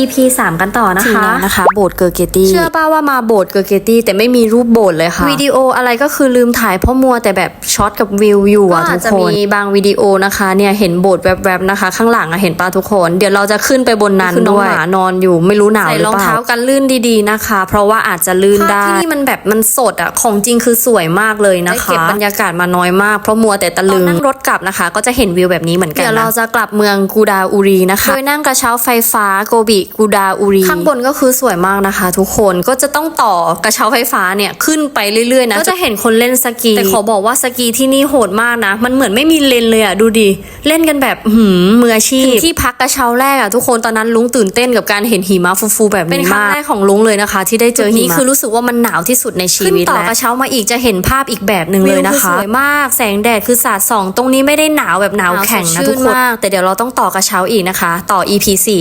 EP 3 กันต่อนะถึงคะแล้วนะคะโบสถ์เกอร์เกตี้เชื่อป้าว่ามาโบสถ์เกอร์เกตี้แต่ไม่มีรูปโบสถ์เลยค่ะวิดีโออะไรก็คือลืมถ่ายเพราะมัวแต่แบบช็อตกับวิวอยู่อะก็ทุอากจจะคมีนมีบางวิดีโอนะคะเนี่ยเห็นโบสถ์แวบๆนะคะ ข้างหลังอะเห็นป้าทุกคน เดี๋ยวเราจะขึ้นไปบนนั้นคือน้องด้วยหมานอนอยู่ไม่รู้หนาวใส่หรือเปล่ารองเท้ากันลื่นดีๆนะคะ เพราะว่าอาจจะลื่นได้ที่นี่มันแบบมันสดอะของจริงคือสวยมากเลยนะคะเก็บบรรยากาศมาน้อยมากเพราะมัวแต่ตะลึงนั่งรถกลับนะคะ ก็จะเห็นวิวแบบนี้เหมือนกันเดี๋ยวนะเราจะกลับเมืองกูดาอุรีนะคะโดยนั่งกระเช้าไฟฟ้าโกบิกูดาอุรี ข้างบนก็คือสวยมากนะคะ ทุกคนก็จะต้องต่อกระเช้าไฟฟ้าเนี่ยขึ้นไปเรื่อยๆนะก็จะเห็นคนเล่นสกี แต่ขอบอกว่าสกีที่นี่โหดมากนะ มันเหมือนไม่มีเลนเลยอะดูดิ เล่นกันแบบหืมมืออาชีพที่พักกระเช้าแรกอะทุกคนตอนนั้นลุงตื่นเต้นกับการเห็นหิมะฟูๆแบบนี้มากเป็นครั้งแรกของลุงเลยนะคะ ที่ได้เจอหิมะนี่คือรู้สึกว่ามันหนาวที่สุดในชีวิตแล้วต่อกระเช้ามาอีกจะเห็นภาพอีกแบบหนึ่งเลยนะคะสวยมากแสงแดดคือสาดส่อง ตรงนี้ไม่ได้หนาวแบบหนาวแข็งนะทุกคนแต่เดี๋ยวเราต้องต่อกระเช้าอีกนะคะ ต่อ EP 4